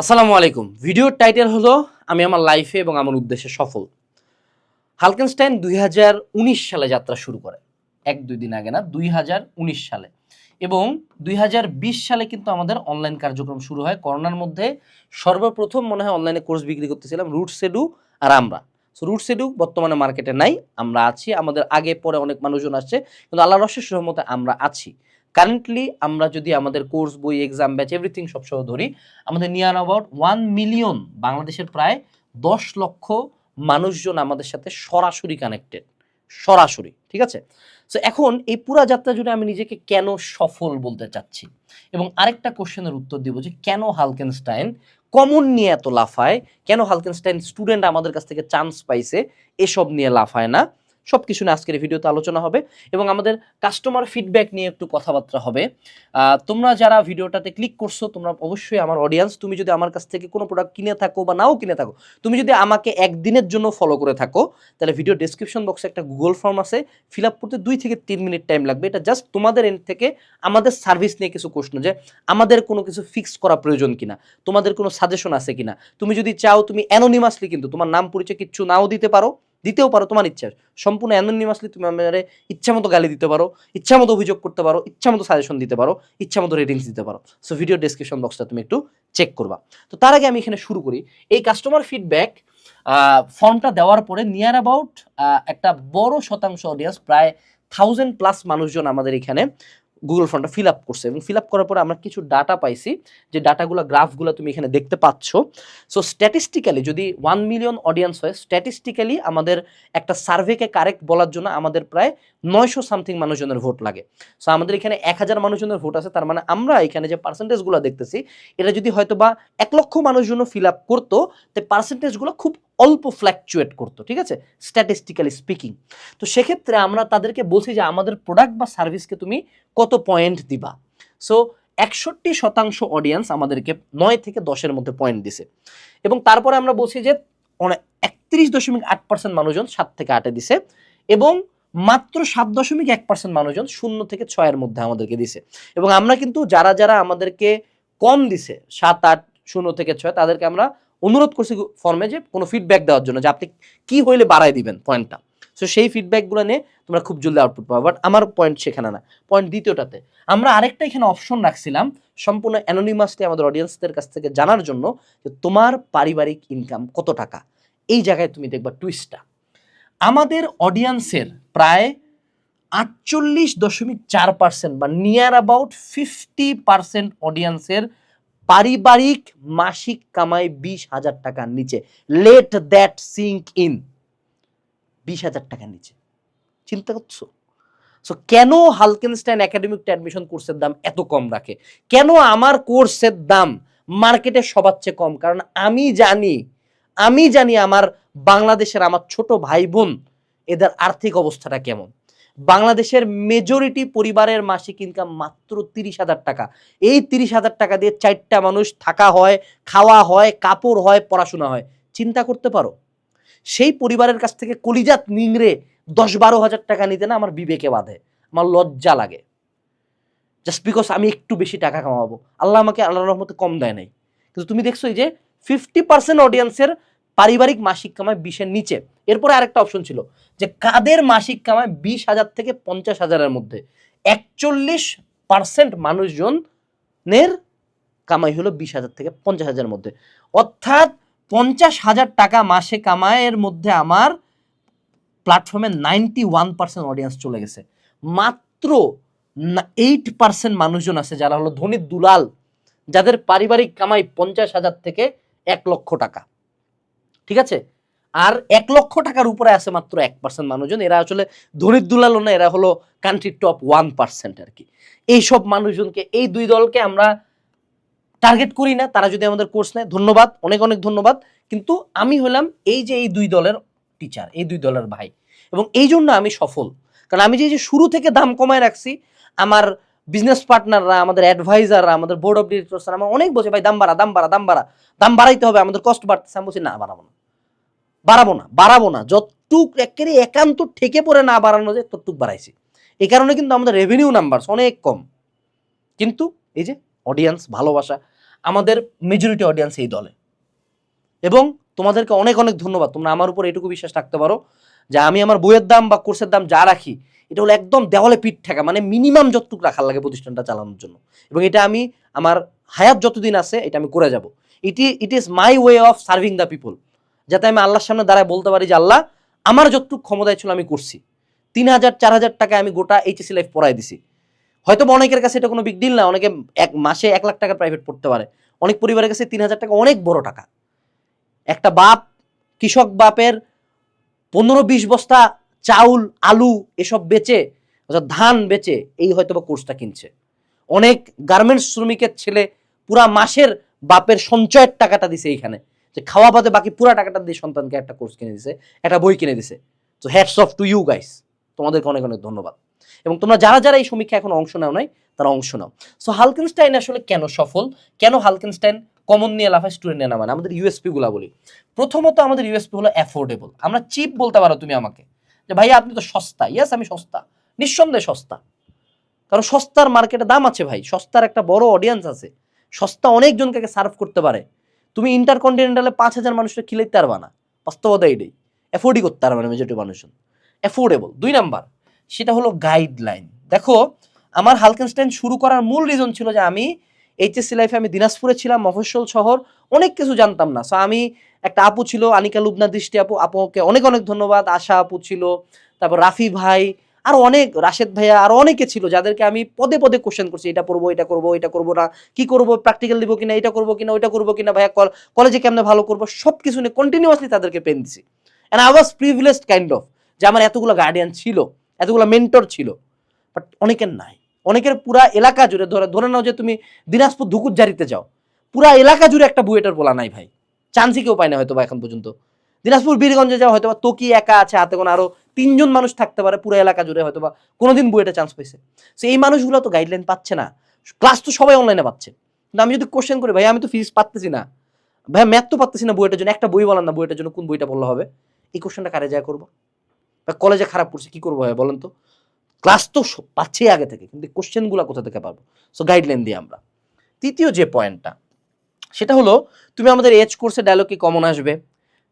আসসালামু আলাইকুম। ভিডিওর টাইটেল হলো, আমি আমার লাইফে এবং আমার উদ্দেশ্যে সফল। হালকেনস্টাইন দুই হাজার উনিশ সালে যাত্রা শুরু করে। এক, দুই দিন আগে না, দুই হাজার উনিশ সালে। এবং দুই হাজার বিশ সালে কিন্তু আমাদের অনলাইন কার্যক্রম শুরু হয়। করোনার মধ্যে সর্বপ্রথম মনে হয় অনলাইনে কোর্স বিক্রি করতেছিলাম রুট সেডু আর আমরা। সো রুট সেডু বর্তমানে মার্কেটে নাই। আমরা আছি। আমাদের আগে পরে অনেক মানুষজন আসছে। কিন্তু আল্লাহ রসের সহমতে আমরা আছি। কারেন্টলি আমরা যদি আমাদের কোর্স, বই এক্সাম ব্যাচ এভরিথিং সবসহ ধরি, আমাদের নিয়ার অ্যাবাউট ওয়ান মিলিয়ন বাংলাদেশের প্রায় দশ লক্ষ মানুষজন আমাদের সাথে সরাসরি কানেক্টেড সরাসরি, ঠিক আছে? সো এখন এই পুরা যাত্রা জুড়ে আমি নিজেকে কেন সফল বলতে চাচ্ছি? এবং আরেকটা কোশ্চেনের উত্তর দিব যে, কেন হালকেনস্টাইন কমন নিয়ে এত লাফায়? কেন হালকেনস্টাইন স্টুডেন্ট আমাদের কাছ থেকে চান্স পাইছে? এসব নিয়ে লাফায় না। সব কিছু নিয়ে আজকের ভিডিওতে আলোচনা হবে এবং আমাদের কাস্টমার ফিডব্যাক নিয়ে একটু কথাবার্তা হবে। তোমরা যারা ভিডিওটাতে ক্লিক করছ, তোমরা অবশ্যই আমার অডিয়েন্স তুমি যদি আমার কাছ থেকে কোনো প্রোডাক্ট কিনে থাকো বা নাও কিনে থাকো, তুমি যদি আমাকে একদিনের জন্য ফলো করে থাকো, তাহলে ভিডিও ডেসক্রিপশন বক্সে একটা গুগল ফর্ম আছে ফিল আপ করতে দুই থেকে তিন মিনিট টাইম লাগবে। এটা জাস্ট তোমাদের এন্ড থেকে আমাদের সার্ভিস নিয়ে কিছু প্রশ্ন যে, আমাদের কোনো কিছু ফিক্স করা প্রয়োজন কিনা, তোমাদের কোনো সাজেশন আছে কিনা? তুমি যদি চাও, তুমি অ্যানোনিমাসলি কিন্তু, তোমার নাম পরিচয় কিচ্ছু নাও দিতে পারো। দিতেও পারো তোমার ইচ্ছা। সম্পূর্ণ অ্যানোনিমাসলি তুমি আমার ইচ্ছা মতো গালি দিতে পারো ইচ্ছা মতো অভিযোগ করতে পারো ইচ্ছা মতো সাজেশন দিতে পারো ইচ্ছা মতো রেটিংস দিতে পারো। সো ভিডিও ডেসক্রিপশন বক্সটা তুমি একটু চেক করবা। তো তার আগে আমি এখানে শুরু করি। এই কাস্টমার ফিডব্যাক ফর্মটা দেওয়ার পরে নিয়ার অ্যাবাউট একটা বড় শতাংশ অডিয়েন্স প্রায় থাউজেন্ড প্লাস মানুষজন আমাদের এখানে গুগল ফর্মটা ফিল আপ করছে এবং ফিল আপ করার পরে আমরা কিছু ডাটা পাইছি, যে ডাটাগুলো গ্রাফগুলো তুমি এখানে দেখতে পাচ্ছ। সো স্ট্যাটিস্টিক্যালি যদি ওয়ান মিলিয়ন অডিয়েন্স হয় স্ট্যাটিস্টিক্যালি আমাদের একটা সার্ভেকে কারেক্ট বলার জন্য আমাদের প্রায় নয়শো সামথিং মানুষজনের ভোট লাগে। সো আমাদের এখানে এক হাজার মানুষজনের ভোট আছে, তার মানে আমরা এখানে যে পার্সেন্টেজগুলো দেখতেছি, এটা যদি হয়তো বা এক লক্ষ মানুষজন ফিল আপ করতো, তো পার্সেন্টেজগুলো খুব অল্প ফ্ল্যাকচুয়েট করতো, ঠিক আছে? স্ট্যাটিস্টিক্যালি স্পিকিং তো সেক্ষেত্রে আমরা তাদেরকে বলছি যে, আমাদের প্রোডাক্ট বা সার্ভিসকে তুমি কত পয়েন্ট দিবা? সো একষট্টি শতাংশ অডিয়েন্স আমাদেরকে নয় থেকে দশের মধ্যে পয়েন্ট দিছে। এবং তারপরে আমরা বলছি যে একত্রিশ দশমিক আট পার্সেন্ট মানুষজন সাত থেকে আটে দিছে এবং মাত্র সাত দশমিক এক পার্সেন্ট মানুষজন শূন্য থেকে ছয়ের মধ্যে আমাদেরকে দিছে। এবং আমরা কিন্তু যারা যারা আমাদেরকে কম দিছে, সাত, আট, শূন্য থেকে ছয়, তাদেরকে আমরা অনুরোধ করছি ফর্মে যে কোনো ফিডব্যাক দেওয়ার জন্য যে আপনি কি হইলে বাড়ায় দিবেন পয়েন্টটা সো সেই ফিডব্যাকগুলো নিয়ে তোমরা খুব জলদি আউটপুট পাবে। বাট আমার পয়েন্ট সেখানে না। পয়েন্ট দ্বিতীয়টাতে, আমরা আরেকটা এখানে অপশন রাখছিলাম সম্পূর্ণ অ্যানোনিমাসলি আমাদের অডিয়েন্সদের কাছ থেকে জানার জন্য যে তোমার পারিবারিক ইনকাম কত টাকা? এই জায়গায় তুমি দেখবা টুইস্টটা আমাদের অডিয়েন্সের প্রায় আটচল্লিশ দশমিক চার পার্সেন্ট বা নিয়ার অ্যাবাউট ফিফটি পার্সেন্ট অডিয়েন্সের পারিবারিক মাসিক কামাই বিশ হাজার টাকার নিচে। লেট দ্যাট সিঙ্ক ইন বিশ হাজার টাকার নিচে। চিন্তা করছ? সো কেন হালকেনস্টাইন একাডেমিকটা অ্যাডমিশন কোর্সের দাম এত কম রাখে? কেন আমার কোর্সের দাম মার্কেটে সবার চেয়ে কম? কারণ আমি জানি আমি জানি আমার বাংলাদেশের আমার ছোট ভাই বোন এদের আর্থিক অবস্থাটা কেমন। বাংলাদেশের মেজরিটি পরিবারের মাসিক ইনকাম মাত্র তিরিশ হাজার টাকা। এই তিরিশ হাজার টাকা দিয়ে চারটা মানুষ থাকা হয়, খাওয়া হয়, কাপড় হয়, পড়াশোনা হয়। চিন্তা করতে পারো। সেই পরিবারের কাছ থেকে কলিজাত নিংড়ে দশ বারো হাজার টাকা নিতে না আমার বিবেকে বাঁধে। আমার লজ্জা লাগে। জাস্ট বিকজ আমি একটু বেশি টাকা কামাবো। আল্লাহ আমাকে আল্লাহ রহমতে কম দেয় নাই। কিন্তু তুমি দেখছ এই যে ফিফটি পার্সেন্ট অডিয়েন্সের পারিবারিক মাসিক কামাই বিশের নিচে। এরপরে আরেকটা অপশন ছিল যে কাদের মাসিক কামাই বিশ হাজার থেকে পঞ্চাশ হাজারের মধ্যে? একচল্লিশ পার্সেন্ট মানুষজনের কামাই হলো বিশ হাজার থেকে পঞ্চাশ হাজারের মধ্যে। অর্থাৎ পঞ্চাশ হাজার টাকা মাসে কামায়ের মধ্যে আমার প্ল্যাটফর্মে নাইনটি ওয়ান পার্সেন্ট অডিয়েন্স চলে গেছে। মাত্র এইট পার্সেন্ট মানুষজন আছে যারা হলো ধনী দুলাল, যাদের পারিবারিক কামাই পঞ্চাশ হাজার থেকে এক লক্ষ টাকা। ঠিক আছে? আর এক লক্ষ টাকার উপরে আছে মাত্র এক পার্সেন্ট মানুষজন। এরা আসলে ধনির না, এরা হলো কান্ট্রির টপ ওয়ান পার্সেন্ট আর কি। এইসব মানুষজনকে, এই দুই দলকে আমরা টার্গেট করি না। তারা যদি আমাদের কোর্স নেয়, ধন্যবাদ, অনেক অনেক ধন্যবাদ। কিন্তু আমি হলাম এই যে এই দুই দলের টিচার এই দুই দলের ভাই। এবং এই জন্য আমি সফল। কারণ আমি যে যে শুরু থেকে দাম কমায় রাখছি, আমার বিজনেস পার্টনাররা আমাদের অ্যাডভাইজাররা আমাদের বোর্ড অফ ডিরেক্টরস আমার অনেক বলছে, ভাই, দাম বাড়া দাম বাড়া দাম বাড়া, দাম বাড়াইতে হবে, আমাদের কষ্ট বাড়তেছে। আমি বলছি, না, বাড়াবো না। বাড়াবো না বাড়াবো না। যতটুক একেবারে একান্ত ঠেকে পড়ে না বাড়ানো যায়, ততটুক বাড়াইছি। এই কারণে কিন্তু আমাদের রেভিনিউ নাম্বার অনেক কম। কিন্তু এই যে অডিয়েন্স ভালোবাসা, আমাদের মেজরিটি অডিয়েন্স এই দলে। এবং তোমাদেরকে অনেক অনেক ধন্যবাদ। তোমরা আমার উপর এটুকু বিশ্বাস রাখতে পারো যে আমি আমার বইয়ের দাম বা কোর্সের দাম যা রাখি, এটা হলো একদম দেওয়ালে পিঠ ঠেকা মানে মিনিমাম যতটুকু রাখার লাগে প্রতিষ্ঠানটা চালানোর জন্য। এবং এটা আমি আমার হায়াত যতদিন আছে, এটা আমি করে যাব। It it is my way of serving the people যাতে আমি আল্লাহর সামনে দাঁড়ায় বলতে পারি যে আল্লাহ, আমার যতটুকু ক্ষমতায় ছিল আমি করছি। তিন হাজার, চার হাজার টাকায় আমি গোটা এইচএসি লাইফ পড়াই দিছি। হয়তো বা অনেকের কাছে এটা কোনো বিগ ডিল না, অনেকে এক মাসে এক লাখ টাকা প্রাইভেট পড়তে পারে। অনেক পরিবারের কাছে তিন হাজার টাকা অনেক বড় টাকা। একটা বাপ, কৃষক বাপের পনেরো বিশ বস্তা চাউল, আলু এসব বেচে, অর্থাৎ ধান বেচে এই হয়তো বা কোর্সটা কিনছে। অনেক গার্মেন্টস শ্রমিকের ছেলে পুরা মাসের বাপের সঞ্চয়ের টাকাটা দিছে এইখানে। যে খাওয়া বাদে বাকি পুরা টাকাটা দিয়ে সন্তানকে একটা কোর্স কিনে দিছে, একটা বই কিনে দিছে। তো hats off to you guys তোমাদেরকে অনেক অনেক ধন্যবাদ। এবং তোমরা যারা যারা এই সমীক্ষা এখন অংশ নাও নাই, তারা অংশ নাও। সো হালকেনস্টাইন আসলে কেন সফল? কেন হালকেনস্টাইন কমন নিয়ে লাফায় স্টুডেন্ট নেয় না? মানে আমাদের ইউএসপি গুলা বলি। প্রথমত আমাদের ইউএসপি হলো অ্যাফোর্ডেবল আমরা চিপ বলতে পারো তুমি আমাকে। যে ভাই, আপনি তো সস্তা। ইয়েস আমি সস্তা। নিঃসন্দেহে সস্তা। কারণ সস্তার মার্কেটে দাম আছে ভাই। সস্তার একটা বড় অডিয়েন্স আছে। সস্তা অনেকজনকে সার্ভ করতে পারে। তুমি ইন্টারকন্টিনেন্টালে পাঁচ হাজার মানুষকে খিলাইতে পারবা না। বাস্তবতা এটাই। অ্যাফোর্ডই করতে পারবে না মেজরিটি মানুষজন। অ্যাফোর্ডেবল দুই নাম্বার, সেটা হলো গাইডলাইন দেখো, আমার হালকেনস্টাইন শুরু করার মূল রিজন ছিল যে আমি এইচএসসি লাইফে আমি দিনাজপুরে ছিলাম, মফস্বল শহর, অনেক কিছু জানতাম না। সো আমি একটা আপু ছিল, আনিকা লুবনা দৃষ্টি আপু, আপুকে অনেক অনেক ধন্যবাদ। আশা আপু ছিল, তারপর রাফি ভাই আর অনেক রাশেদ ভাইয়া আর অনেকে ছিল যাদেরকে আমি পদে পদে কোশ্চেন করছি, এটা করব এটা করব এটা করব না, কি করব প্র্যাকটিক্যাল দিব কিনা, এটা করব কিনা, ওইটা করব কিনা, ভাইয়া কলেজে কেমনে ভালো করব সব কিছু নিয়ে কন্টিনিউয়াসলি তাদেরকে পেন দিছি। And I was privileged kind of যে আমার এতগুলো গার্ডিয়ান ছিল, এতগুলো মেন্টর ছিল বাট অনেকের নাই। অনেকের পুরা এলাকা জুড়ে, ধরে ধরে নাও যে তুমি দিনাজপুর ধুকুর জারিতে যাও, পুরা এলাকা জুড়ে একটা বুয়েটার বলা নাই ভাই। চান্সই কেউ পায় না হয়তো বা এখন পর্যন্ত। দিনাজপুর, বীরগঞ্জে যাও হয়তো বা তোকি একা আছে, হাতে কোনো আরও তিনজন মানুষ থাকতে পারে পুরো এলাকা জুড়ে হয়তো বা কোনোদিন বুয়েটে চান্স পেয়েছে সো এই মানুষগুলো তো গাইডলাইন পাচ্ছে না। ক্লাস তো সবাই অনলাইনে পাচ্ছে। কিন্তু আমি যদি কোশ্চেন করি ভাই আমি তো ফিজ পাচ্তেছি না। ভাই ম্যাথ তো পাচ্তেছি না বইটার জন্য। একটা বই বলেন না বইটার জন্য, কোন বইটা বললে হবে? এই কোশ্চেনটা কারে যায় করব? বা কলেজে খারাপ করছে কি করব ভাই বলেন তো? ক্লাস তো স- পাচ্ছি আগে থেকে, কিন্তু কোশ্চেনগুলো কোথা থেকে পাবো? সো গাইডলাইন দিই আমরা। তৃতীয় যে পয়েন্টটা সেটা হলো, তুমি আমাদের এজ কোর্সে ডায়লগ কি কমন আসবে?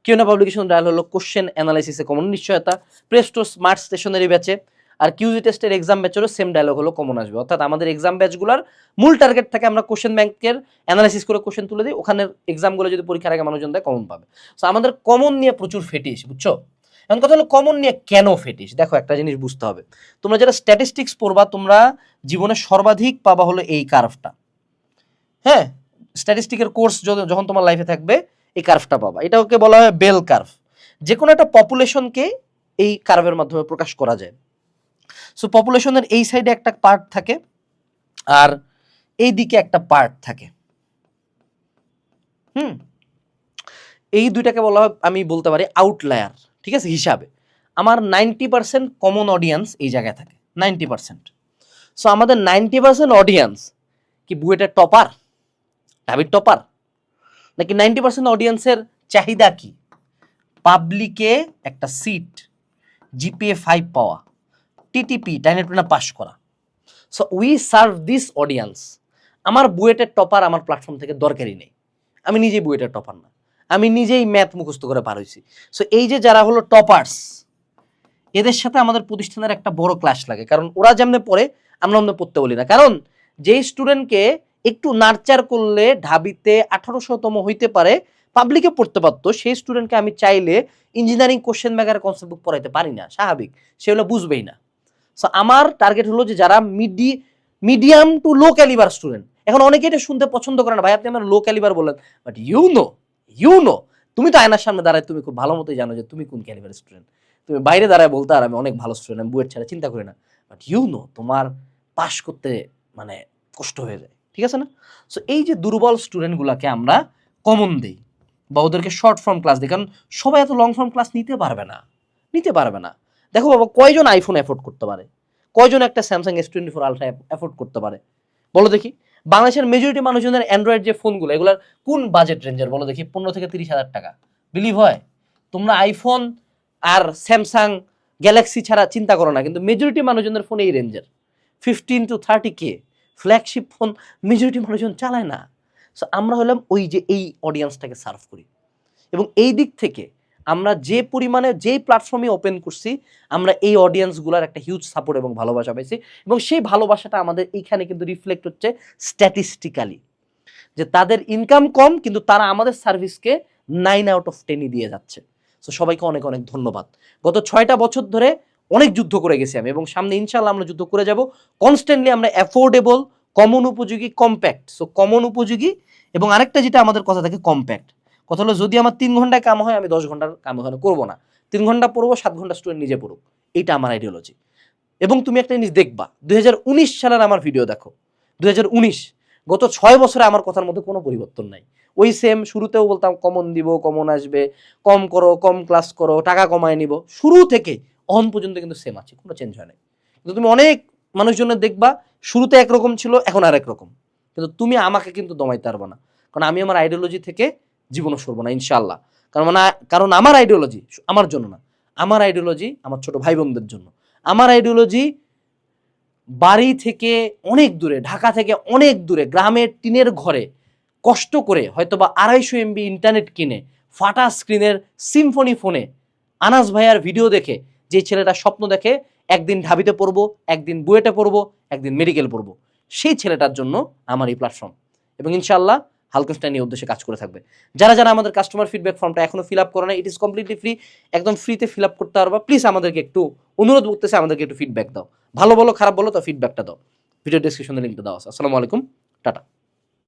কিউ না পাবলিকেশন ডায়লগ হলো কোশ্চেন অ্যানালাইসিসে কমন নিশ্চয়তা, প্রেস্টো স্মার্ট স্টেশনারি ব্যাচে, আর কিউজি টেস্টের এক্সাম ব্যাচেরও সেম ডায়লগ হলো কমন আসবে। অর্থাৎ আমাদের এক্সাম ব্যাচগুলোর মূল টার্গেট থাকে আমরা কোশ্চেন ব্যাংকের অ্যানালাইসিস করে কোশ্চেন তুলে দিই, ওখানের এক্সামগুলো যদি পরীক্ষার আগে মানুষজন দেয় কমন পাবে। সো আমাদের কমন নিয়ে প্রচুর ফেটিস বুঝছ? এখন কথা হলো কমন নিয়ে কেন ফেটিস দেখো, একটা জিনিস বুঝতে হবে। তোমরা যারা স্ট্যাটিস্টিক্স পড়বা, তোমরা জীবনে সর্বাধিক পাবা হলো এই কার্ভটা হ্যাঁ? স্ট্যাটিস্টিকের কোর্স যখন তোমার লাইফে থাকবে এই কার্ভটা পাবা। এটা ওকে বলা হয় বেল কার্ভ যে কোনো একটা পপুলেশনকে এই কার্ভের মাধ্যমে প্রকাশ করা যায়। সো পপুলেশনের এই সাইডে একটা পার্ট থাকে আর এই দিকে একটা পার্ট থাকে। হুম? এই দুইটাকে বলা হয়, আমি বলতে পারি আউটলায়ার ঠিক আছে? হিসাবে। আমার নাইনটি পার্সেন্ট কমন অডিয়েন্স এই জায়গায় থাকে। নাইনটি পার্সেন্ট সো আমাদের নাইনটি পার্সেন্ট অডিয়েন্স কি বুয়েটের টপার ঢাবির টপার নাকি নাইনটি পার্সেন্ট অডিয়েন্সের চাহিদা কি? পাবলিকে একটা সিট জিপিএ ফাইভ পাওয়া টিটিপি ডাইনেটনা পাস করা। So we serve this audience আমার বুয়েটের টপার আমার প্ল্যাটফর্ম থেকে দরকারই নেই। আমি নিজেই বুয়েটের টপার না। আমি নিজেই ম্যাথ মুখস্থ করে পার হয়েছি। সো এই যে যারা হলো টপার্স এদের সাথে আমাদের প্রতিষ্ঠানের একটা বড় ক্লাস লাগে। কারণ ওরা যেমনে পড়ে আমরা অমনে পড়তে বলি না। কারণ, যেই স্টুডেন্টকে একটু নার্চার করলে ঢাবিতে আঠারোশোতম হইতে পারে। পাবলিকে পড়তে পারতো, সেই স্টুডেন্টকে আমি চাইলে ইঞ্জিনিয়ারিং কোশ্চেন ব্যাগের কনসেপ্ট বুক পড়াইতে পারি না, স্বাভাবিক। সেগুলো বুঝবেই না। সো আমার টার্গেট হলো যে যারা মিডি medium to low calibre student এখন অনেকে এটা শুনতে পছন্দ করে না। ভাই, আপনি আমার লো ক্যালিবার বললেন but you know you know তুমি তো আয়নার সামনে দাঁড়ায়, তুমি খুব ভালো মতোই জানো যে তুমি কোন ক্যালিবার স্টুডেন্ট তুমি বাইরে দাঁড়ায় বলতে আর আমি অনেক ভালো স্টুডেন্ট আমি বুয়েট ছাড়া চিন্তা করি না। বাট ইউ নো তোমার পাশ করতে মানে কষ্ট হয়ে যায়। ঠিক আছে না? সো এই যে দুর্বল স্টুডেন্টগুলোকে আমরা কমন দিই বা ওদেরকে শর্ট ফর্ম ক্লাস দিই, কারণ সবাই এত লং ফর্ম ক্লাস নিতে পারবে না, নিতে পারবে না। দেখো বাবা, কয়জন আইফোন অ্যাফোর্ড করতে পারে? কয়জন একটা Samsung S twenty four Ultra afford করতে পারে? বলো দেখি। বাংলাদেশের মেজরিটি মানুষজনের অ্যান্ড্রয়েড যে ফোনগুলো এগুলোর কোন বাজেট রেঞ্জের বলো দেখি, পনেরো থেকে তিরিশ হাজার টাকা। বিলিভ হয়? তোমরা আইফোন আর স্যামসাং গ্যালাক্সি ছাড়া চিন্তা করো না, কিন্তু মেজরিটি মানুষজনের ফোন এই রেঞ্জের fifteen to thirty K flagship phone majority মানুষজন চালায় না। সো আমরা হলাম ওই যে এই অডিয়েন্সটাকে সার্ভ করি। এবং এই দিক থেকে আমরা যে পরিমাণে যেই প্ল্যাটফর্মে ওপেন করছি, আমরা এই অডিয়েন্সগুলোর একটা হিউজ সাপোর্ট এবং ভালোবাসা পাইছি। এবং সেই ভালোবাসাটা আমাদের এইখানে কিন্তু রিফ্লেক্ট হচ্ছে স্ট্যাটিস্টিক্যালি যে তাদের ইনকাম কম, কিন্তু তারা আমাদের সার্ভিসকে নাইন আউট অফ টেনই দিয়ে যাচ্ছে। সো সবাইকে অনেক অনেক ধন্যবাদ। গত ছয়টা বছর ধরে অনেক যুদ্ধ করে গেছি আমি এবং সামনে ইনশাল্লাহ আমরা যুদ্ধ করে যাব। কনস্ট্যান্টলি আমরা অ্যাফোর্ডেবল কমন উপযোগী কম্প্যাক্ট সো কমন উপযোগী এবং আরেকটা যেটা আমাদের কথা থাকে কম্প্যাক্ট কথা হলো, যদি আমার তিন ঘন্টায় কাম হয়, আমি দশ ঘণ্টার কাম ওখানে করব না। তিন ঘণ্টা পড়ব, সাত ঘণ্টা স্টুডেন্ট নিজে পড়ুক। এইটা আমার আইডিওলজি এবং তুমি একটা জিনিস দেখবা, দুই হাজার উনিশ সালের আমার ভিডিও দেখো। দুই হাজার উনিশ, গত ছয় বছরে আমার কথার মধ্যে কোনো পরিবর্তন নাই। ওই সেম শুরুতেও বলতাম, কমন দিব, কমন আসবে, কম করো, কম ক্লাস করো, টাকা কমায় নিব। শুরু থেকে অহন পর্যন্ত কিন্তু সেম আছে, কোনো চেঞ্জ হয় নাই। কিন্তু তুমি অনেক মানুষজনের দেখবা, শুরুতে একরকম ছিল, এখন আর রকম কিন্তু তুমি আমাকে কিন্তু দমাইতে পারবে না। কারণ আমি আমার আইডিওলজি থেকে জীবনও সরবো না ইনশাল্লাহ কারণ মানে কারণ আমার আইডিওলজি আমার জন্য না। আমার আইডিওলজি আমার ছোট ভাই বোনদের জন্য। আমার আইডিওলজি বাড়ি থেকে অনেক দূরে, ঢাকা থেকে অনেক দূরে গ্রামের টিনের ঘরে কষ্ট করে হয়তো বা আড়াইশো এমবি ইন্টারনেট কিনে, ফাটা স্ক্রিনের সিম্ফনি ফোনে আনাস ভাইয়ার ভিডিও দেখে যে ছেলেটা স্বপ্ন দেখে একদিন ঢাবিতে পড়ব, একদিন বুয়েটে পড়ব, একদিন মেডিকেল পড়ব। সেই ছেলেটার জন্য আমার এই প্ল্যাটফর্ম এবং ইনশাল্লাহ হালকেনস্টাইন এই উদ্দেশ্যে কাজ করে থাকবে। যারা যারা আমাদের কাস্টমার ফিডব্যাক ফর্মটা এখনও ফিল আপ করে না ইট ইজ কমপ্লিটলি ফ্রি একদম ফ্রিতে ফিল আপ করতে পারবা। প্লিজ আমাদেরকে একটু অনুরোধ করতেছে, আমাদেরকে একটু ফিডব্যাক দাও। ভালো বলো, খারাপ বলো, তো ফিডব্যাকটা দাও। ভিডিও ডিসক্রিপশনে লিঙ্কটা দাও আসসালামু আলাইকুম, টাটা।